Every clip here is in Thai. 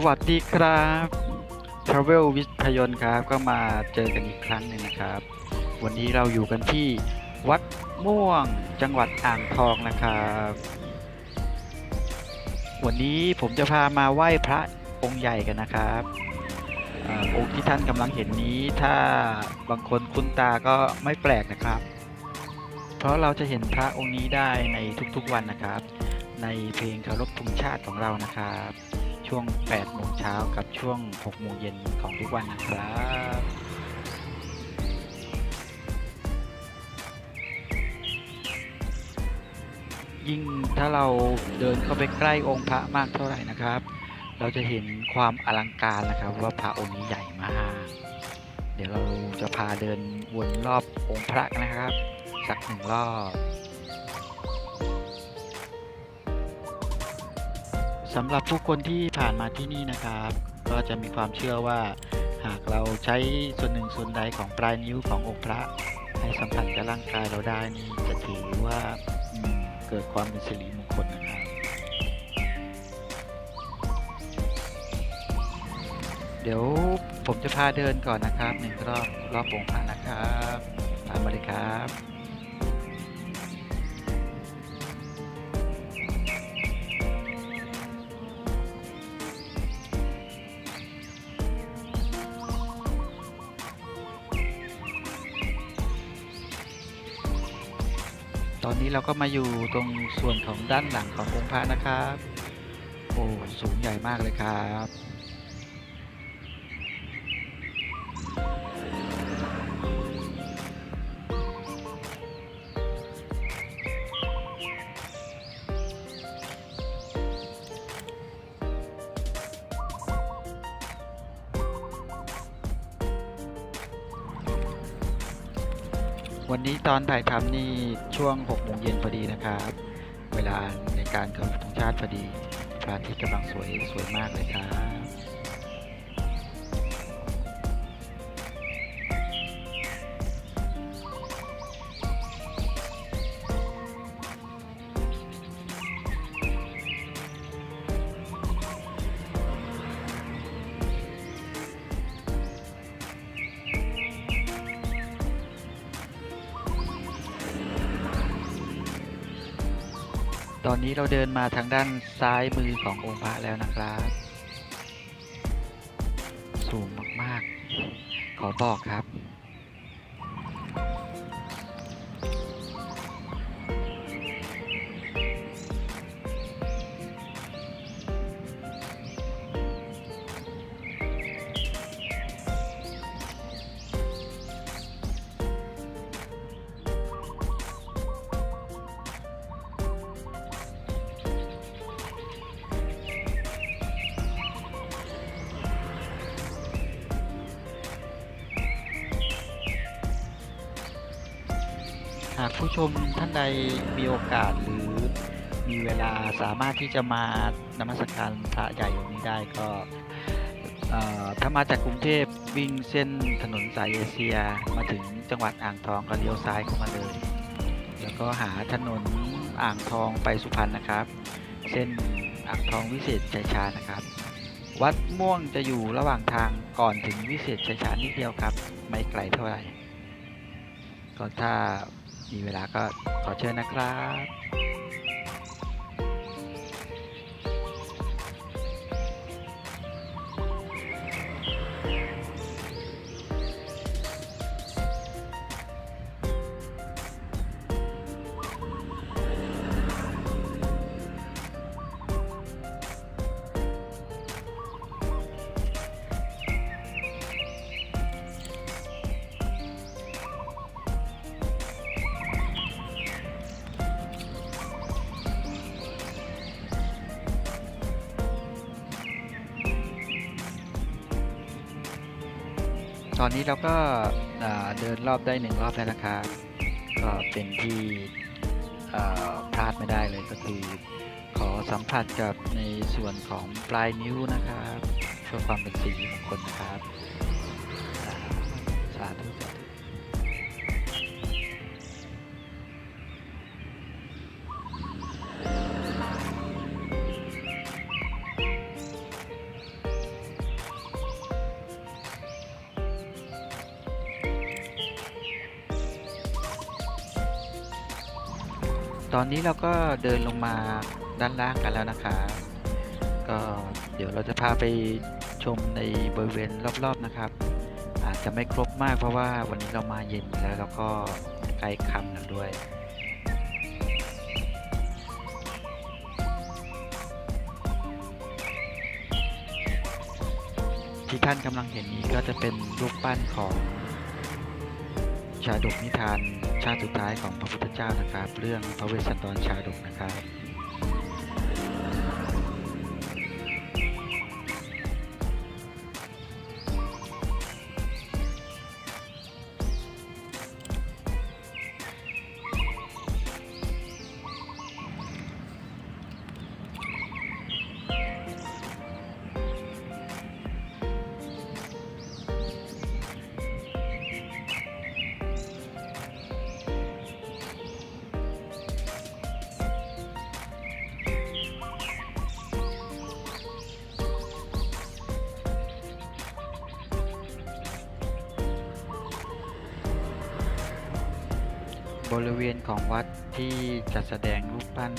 สวัสดีครับ Travel with พยนครับ ก็มาเจอกันอีกครั้งหนึ่งนะครับ วันนี้เราอยู่กันที่วัดม่วงจังหวัดอ่างทองนะครับ วันนี้ผมจะพามาไหว้พระองค์ใหญ่กันนะครับอาองค์ที่ท่านกำลังเห็นนี้ถ้าบางคนคุ้นตาก็ไม่แปลกนะครับ เพราะเราจะเห็นพระองค์นี้ได้ในทุกๆวันนะครับ ในเพลงเคารพธงชาติของเรานะครับ ช่วง8โมงเช้ากับช่วง6โมงเย็นของทุกวันนะครับยิ่งถ้าเราเดินเข้าไปใกล้องค์พระมากเท่าไหร่นะครับ เราจะเห็นความอลังการนะครับ ว่าพระองค์นี้ใหญ่มาก เดี๋ยวเราจะพาเดินวนรอบองค์พระนะครับ สักหนึ่งรอบ สำหรับผู้คนที่ผ่านมาที่นี่นะครับ ก็จะมีความเชื่อว่าหากเราใช้ส่วนหนึ่งส่วนใดของปลายนิ้วขององค์พระ ให้สัมผัสกับร่างกายเราได้นี่จะถือว่าเกิดความเป็นสิริมงคลนะครับ เดี๋ยวผมจะพาเดินก่อนนะครับหนึ่งรอบรอบองค์พระนะครับตามมาเลยครับ นนี้เราก็มาอยู่ตรงส่วนของด้านหลังขององค์พระนะครับ โอ้สูงใหญ่มากเลยครับ วันนี้ตอนถ่ายทำนี่ช่วง6โมงเย็นพอดีนะครับ เวลาในการเคารพธงชาติพอดีพระอาทิตย์กำลังสวยสวยมากเลยครับ ตอนนี้เราเดินมาทางด้านซ้ายมือขององค์พระแล้วนะครับ สูงมากๆ ขอบอกครับ หากผู้ชมท่านใดมีโอกาสหรือมีเวลาสามารถที่จะมานมัสการพระใหญ่องค์นี้ได้ก็ถ้ามาจากกรุงเทพวิ่งเส้นถนนสายเอเชียมาถึงจังหวัดอ่างทองก็เลี้ยวซ้ายเข้ามาเลย แล้วก็หาถนนอ่างทองไปสุพรรณนะครับ เส้นอ่างทองวิเศษชัยชาญนะครับ วัดม่วงจะอยู่ระหว่างทางก่อนถึงวิเศษชัยชาญนิดเดียวครับ ไม่ไกลเท่าไหร่ก็ถ้า มีเวลาก็ขอเชิญนะครับ ตอนนี้เราก็เดินรอบได้หนึ่งรอบแล้วนะครับก็เป็นที่พลาดไม่ได้เลยก็คือขอสัมผัสกับในส่วนของปลายนิ้วนะครับเพื่อความเป็นสีมงคลนะครับ ตอนนี้เราก็เดินลงมาด้านล่างกันแล้วนะครับก็เดี๋ยวเราจะพาไปชมในบริเวณรอบๆนะครับ อาจจะไม่ครบมากเพราะว่าวันนี้เรามาเย็นแล้วแล้วก็ใกล้ค่ำแล้วด้วยที่ท่านกำลังเห็นนี้ก็จะเป็นรูปปั้นของชาดกนิทาน ติสุดท้ายของพระพุทธเจ้านะครับ เรื่องพระเวสสันดรชาดกนะครับ บริเวณของวัดที่จัดแสดงรูปปั้น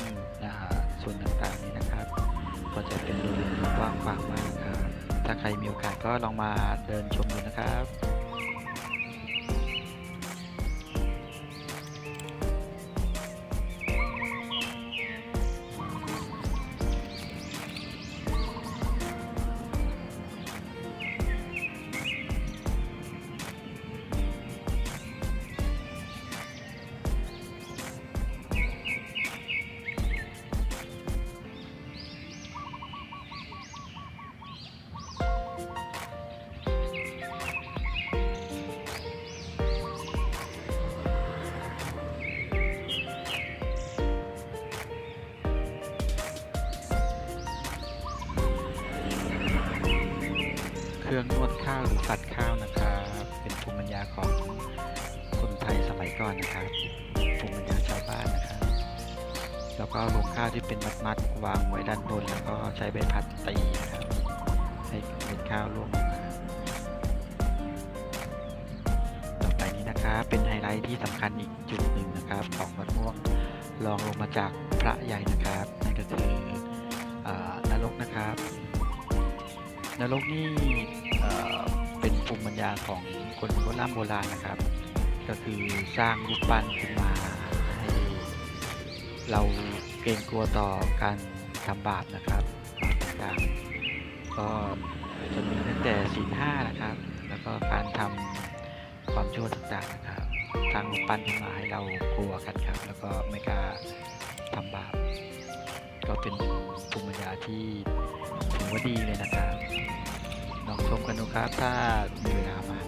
นะฮะส่วนต่างๆนี้นะครับ ก็จะเป็นบริเวณที่กว้างขวางมากครับถ้าใครมีโอกาสก็ลองมาเดินชมดูนะครับ เครื่องนวดข้าวหรือฝัดข้าวนะครับ เป็นภูมิปัญญาของคนไทยสมัยก่อนนะครับภูมิปัญญาชาวบ้านนะครับ แล้วก็ลงข้าวที่เป็นมัดๆวางไว้ด้านบน แล้วก็ใช้ใบพัดตีนะครับให้เม็ดข้าวร่วงต่อไปนี้นะครับเป็นไฮไลท์ที่สำคัญอีกจุดหนึ่งนะครับ ของวัดม่วงลองลงมาจากพระใหญ่นะครับนั่นก็คืออนรกนะครับ นรกนี่เป็นภูมิปัญญาของคนโบราณโบราณนะครับ ก็คือสร้างรูปปั้นขึ้นมาให้เราเกรงกลัวต่อการทำบาปนะครับบาปต่างๆก็จะมีตั้งแต่ศีลห้านะครับ แล้วก็การทำความชั่วต่างๆนะครับสร้างรูปปั้นขึ้นมาให้เรากลัวกันครับ แล้วก็ไม่กล้าทำบาปก็เป็น ที่ถือว่าดีเลยนะครับลองชมกันดูครับถ้ามีเวลามา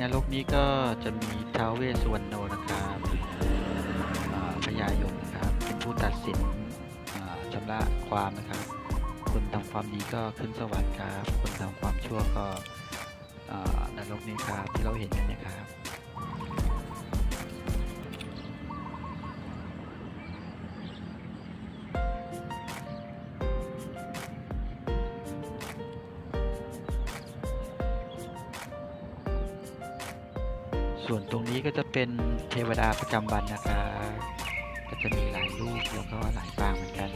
นะครับในนรกนี้ก็จะมีท้าวเวสสุวรรณโนนะครับพญายมนะครับเป็นผู้ตัดสินชำระความนะครับ คนทำความดีก็ขึ้นสวรรค์ครับ คนทำความชั่วก็นรกนี้ครับที่เราเห็นกันนะครับ ส่วนตรงนี้ก็จะเป็นเทวดาประจำวันนะครับ ก็จะมีหลายรูปแล้วก็หลายปางเหมือนกัน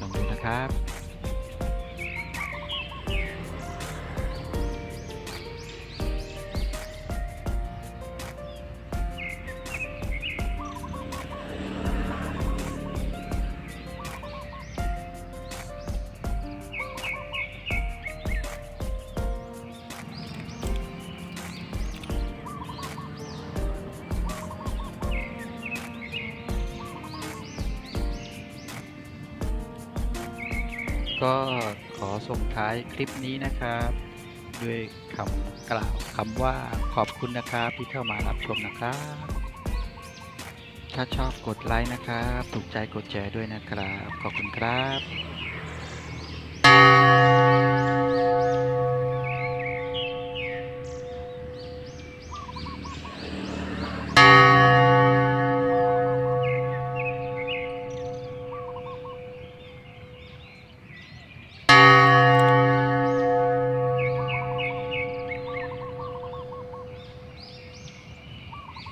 ลองดูนะครับ ก็ขอส่งท้ายคลิปนี้นะครับ ด้วยคำกล่าวคำว่าขอบคุณนะครับที่เข้ามารับชมนะครับ ถ้าชอบกดไลค์นะครับ ถูกใจกดแชร์ด้วยนะครับ ขอบคุณครับ